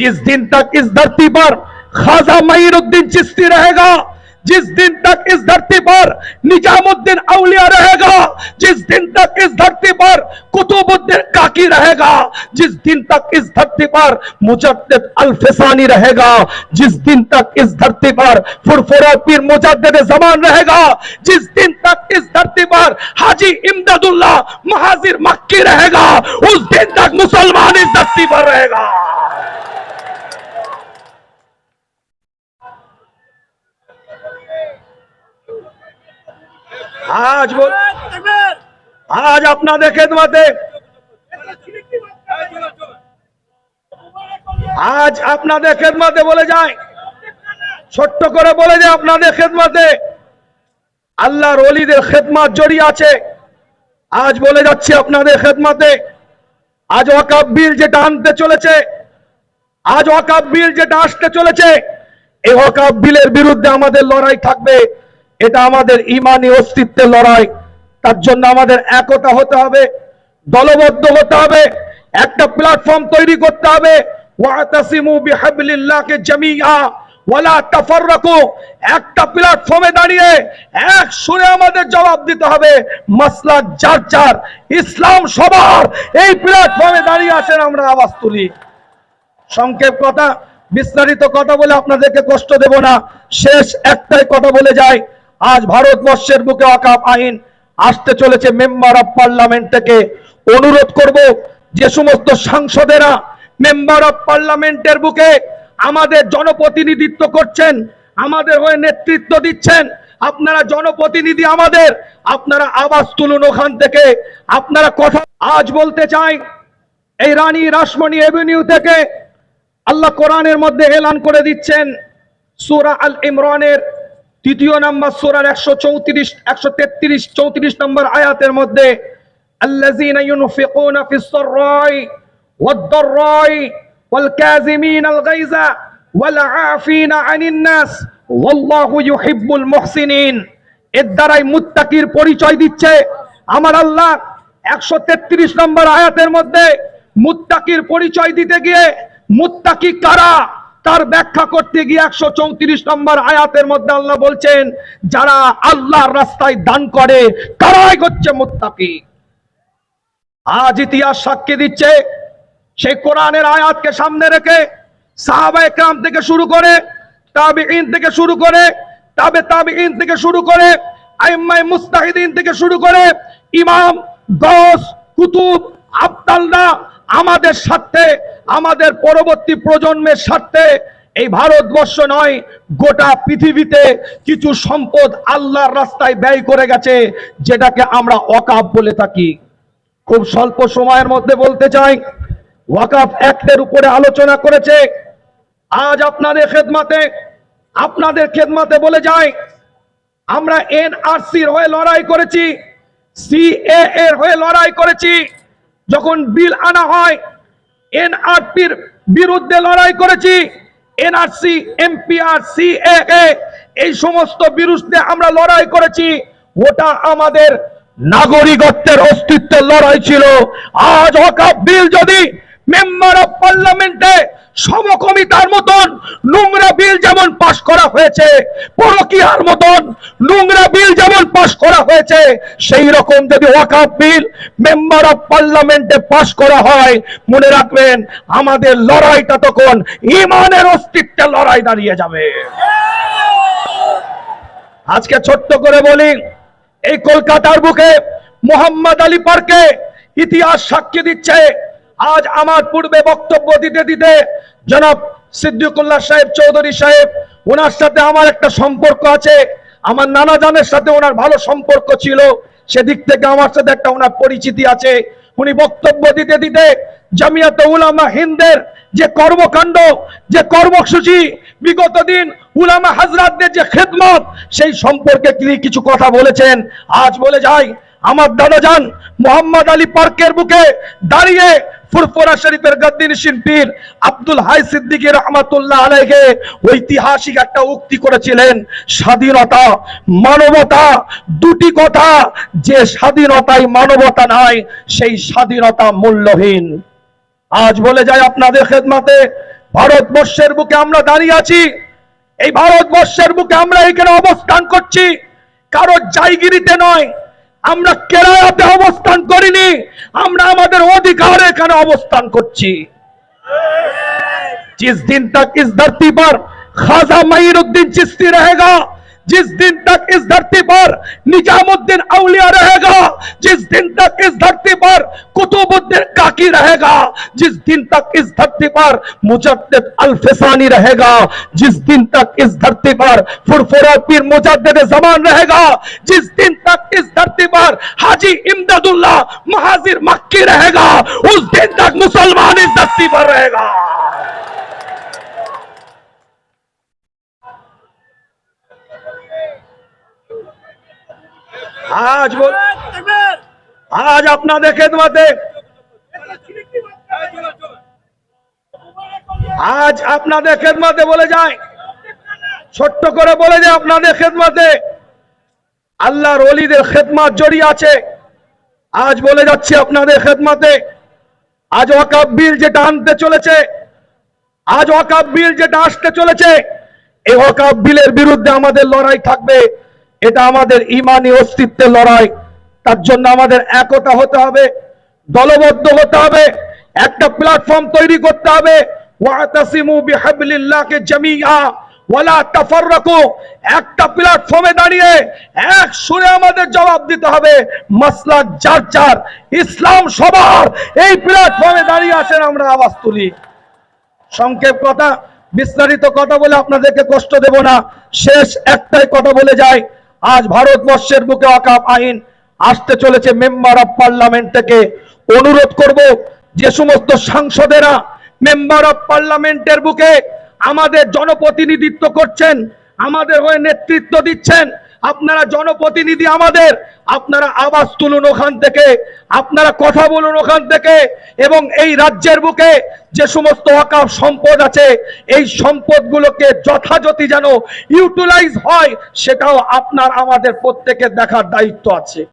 जिस दिन तक इस धरती पर खाजा मईनुद्दीन चिश्ती रहेगा, जिस दिन तक इस धरती पर निजामुद्दीन औलिया रहेगा, जिस दिन तक इस धरती पर कुतुबुद्दीन काकी रहेगा, जिस दिन तक इस धरती पर मुजद्दिद अल फिसानी रहेगा, जिस दिन तक इस धरती पर फुरफुरा पीर मुजद्दिद जमान रहेगा, जिस दिन तक इस धरती पर हाजी इमदादुल्लाह महाजिर मक्की रहेगा, उस दिन तक मुसलमान আজ বল আজ আপনাদের খেদমাতে আজ আপনাদের খেদমাতে বলে যায়। ছোট্ট করে বলে যায় আপনাদের খেদমাতে। আল্লাহর অলিদের খেদমাত জড়িয়ে আছে। আজ বলে যাচ্ছি আপনাদের খেদমাতে। আজ ওয়াকাব বিল যেটা আনতে চলেছে, আজ ওয়াকাব বিল যেটা আসতে চলেছে এই ওয়াকাব বিলের বিরুদ্ধে আমাদের লড়াই থাকবে। এটা আমাদের ইমানি অস্তিত্বের লড়াই। তার জন্য আমাদের একতা হতে হবে, দলবদ্ধ হতে হবে, একটা প্ল্যাটফর্ম তৈরি করতে হবে। একটা প্ল্যাটফর্মে দাঁড়িয়ে এক আমাদের জবাব দিতে হবে মাসলাক যার যার, ইসলাম সবার। এই প্ল্যাটফর্মে দাঁড়িয়ে আছেন আমরা তুলি। সংক্ষেপ কথা, বিস্তারিত কথা বলে আপনাদেরকে কষ্ট দেব না। শেষ একটাই কথা বলে যাই। আজ ভারতবর্ষের বুকে অকাপ আইন আসতে চলেছে মেম্বার অফ পার্লামেন্ট থেকে। অনুরোধ করব যে সমস্ত সাংসদেরা মেম্বার অফ পার্লামেন্টের বুকে আমাদের জনপ্রতিনিধিত্ব করছেন, আমাদের হয়ে নেতৃত্ব দিচ্ছেন। আপনারা জনপ্রতিনিধি আমাদের, আপনারা আওয়াজ তুলুন ওখান থেকে। আপনারা কথা আজ বলতে চাই, এই রানী রাসমণি এভিনিউ থেকে আল্লাহ কোরআনের মধ্যে এলান করে দিচ্ছেন। সূরা আল ইমরানের তৃতীয় নম্বর সূরার একশো চৌত্রিশ একশো তেত্রিশ চৌত্রিশ নম্বর আয়াতের মধ্যে الذين ينفقون في السراء والضراء والكاظمين الغيظ والعافين عن الناس والله يحب المحسنين এর দ্বারাই মুত্তাকির পরিচয় দিচ্ছে আমার আল্লাহ একশো তেত্রিশ নম্বর আয়াতের মধ্যে মুত্তাকির পরিচয় দিতে গিয়ে মুত্তাকি কারা তার ব্যাখ্যা করতে গিয়ে একশো চৌত্রিশ নম্বর আয়াতের মধ্যে আল্লাহ বলছেন, যারা আল্লাহর রাস্তায় দান করে, তারাই হচ্ছে মুত্তাকি। আজ ইতিহাস সাক্ষী দিচ্ছে সেই কোরআনের আয়াতকে সামনে রেখে সাহাবা একরাম থেকে শুরু করে তাবিঈন থেকে শুরু করে তাবে তাবিঈন থেকে শুরু করে আইম্মাই মুস্তাহিদিন থেকে শুরু করে ইমাম গস কুতুব, আবদাল্লা আমাদের স্বার্থে আমাদের পরবর্তী প্রজন্মের স্বার্থে এই ভারতবর্ষ নয়, গোটা পৃথিবীতে কিছু সম্পদ আল্লাহর রাস্তায় ব্যয় করে গেছে, যেটাকে আমরা অকাপ বলে থাকি। খুব স্বল্প সময়ের মধ্যে বলতে চাই, ওয়াকাফ অ্যাক্টের উপরে আলোচনা করেছে। আজ আপনাদের খেদমাতে আপনাদের খেদমাতে বলে যায় আমরা এনআরসির হয়ে লড়াই করেছি সিএ এর হয়ে লড়াই করেছি। যখন বিল আনা হয় এনআরপির বিরুদ্ধে লড়াই করেছি। এনআরসি এমপিআর সিএএ এই সমস্ত বিরুদ্ধে আমরা লড়াই করেছি। ওটা আমাদের নাগরিকত্বের অস্তিত্বের লড়াই ছিল। আজ হকা বিল যদি মেম্বার অফ পার্লামেন্টে সমকমিতার মতন নোংরা বিল যেমন পাশ করা হয়েছে, পরকিয়ার মতন নোংরা বিল যেমন পাশ করা হয়েছে, সেই রকম যদি ওয়াকাফ বিল মেম্বার অফ পার্লামেন্টে পাশ করা হয়, মনে রাখবেন আমাদের লড়াইটা তখন ইমানের অস্তিত্বের লড়াই দাঁড়িয়ে যাবে। আজকে ছোট্ট করে বলি, এই কলকাতার বুকে মোহাম্মদ আলী পার্কে ইতিহাস সাক্ষী দিচ্ছে আজ আমার পূর্বে বক্তব্য দিতে দিতে জনাব সিদ্দিকুল্লাহ সাহেব চৌধুরী সাহেব ওনার সাথে আমার একটা সম্পর্ক আছে। আমার নানা জানের সাথে ওনার ভালো সম্পর্ক ছিল। সেদিক থেকে আমার সাথে একটা ওনার পরিচিতি আছে। উনি বক্তব্য দিতে দিতে জামিয়াত উলামা হিন্দের যে কর্মকাণ্ড, যে কর্মসূচি, বিগত দিন উলামা হাজরাতদের যে খেদমত, সেই সম্পর্কে তিনি কিছু কথা বলেছেন। আজ বলে যাই, আমার দাদা যান মোহাম্মদ আলী পার্কের বুকে দাঁড়িয়ে ফুরফুরা শরীফের গদ্দিন শিল্পীর আব্দুল হাই সিদ্দিকী রহমাতুল্লাহ আলাইকে ঐতিহাসিক একটা উক্তি করেছিলেন, স্বাধীনতা, মানবতা, দুটি কথা, যে স্বাধীনতাই মানবতা নাই সেই স্বাধীনতা মূল্যহীন। আজ বলে যায় আপনাদের খেদমাতে, ভারতবর্ষের বুকে আমরা দাঁড়িয়ে আছি, এই ভারতবর্ষের বুকে আমরা এখানে অবস্থান করছি, কারও জায়গিরিতে নয় আমরা কেরালাতে অবস্থান করিনি আমরা আমাদের অধিকার এখানে অবস্থান করছি जिस दिन तक इस धरती पर खाजा मईनुद्दीन चिश्ती रहेगा जिस दिन तक इस धरती पर निजामुद्दीन औलिया रहेगा, जिस दिन तक इस धरती पर कुतुबुद्दीन काकी रहेगा, जिस दिन तक इस धरती पर मुजद्दिद अल फिसानी रहेगा, जिस दिन तक इस धरती पर फुरफुरा पीर मुजद्दिद जमान रहेगा, जिस दिन तक इस धरती पर हाजी इमदादुल्लाह महाजिर मक्की रहेगा, उस दिन तक मुसलमान इस धरती पर रहेगा। আজ আজ আপনাদের খেদমাতে। আজ আপনাদের খেদমাতে বলে যায়। ছোট্ট করে বলে যায় আপনাদের খেদমাতে। আল্লাহর অলিদের খেদমাত জড়িয়ে আছে। আজ বলে যাচ্ছি আপনাদের খেদমাতে। আজ ওয়াকাব বিল যেটা আনতে চলেছে, আজ ওয়াকাব বিল যেটা আসতে চলেছে, এই ওয়াকাব বিলের বিরুদ্ধে আমাদের লড়াই থাকবে। এটা আমাদের ইমানি অস্তিত্বের লড়াই। তার জন্য আমাদের একতা হতে হবে, দলবদ্ধ হতে হবে, একটা প্ল্যাটফর্ম তৈরি করতে হবে। একটা প্ল্যাটফর্মে দাঁড়িয়ে এক সুরে আমাদের জবাব দিতে হবে, মাসলাক যার যার, ইসলাম সবার। এই প্ল্যাটফর্মে দাঁড়িয়ে আছেন আমরা আওয়াজ তুলি। সংক্ষেপ কথা, বিস্তারিত কথা বলে আপনাদেরকে কষ্ট দেব না। শেষ একটাই কথা বলে যায় আজ ভারতবর্ষের বুকে অকাপ আইন আসতে চলেছে মেম্বার অব পার্লামেন্ট থেকে। অনুরোধ করব যে সমস্ত সাংসদেরা মেম্বার অব পার্লামেন্টের বুকে আমাদের জনপ্রতিনিধিত্ব করছেন, আমাদের হয়ে নেতৃত্ব দিচ্ছেন আপনারা জনপ্রতিনিধি আমাদের, আপনারা আওয়াজ তুলুন ওখান থেকে, আপনারা কথা বলুন ওখান থেকে, এবং এই রাজ্যের বুকে যে সমস্ত অকাপ সম্পদ আছে, এই সম্পদগুলোকে যথাযথ যেন ইউটিলাইজ হয়, সেটাও আপনার, আমাদের প্রত্যেকের দেখার দায়িত্ব আছে।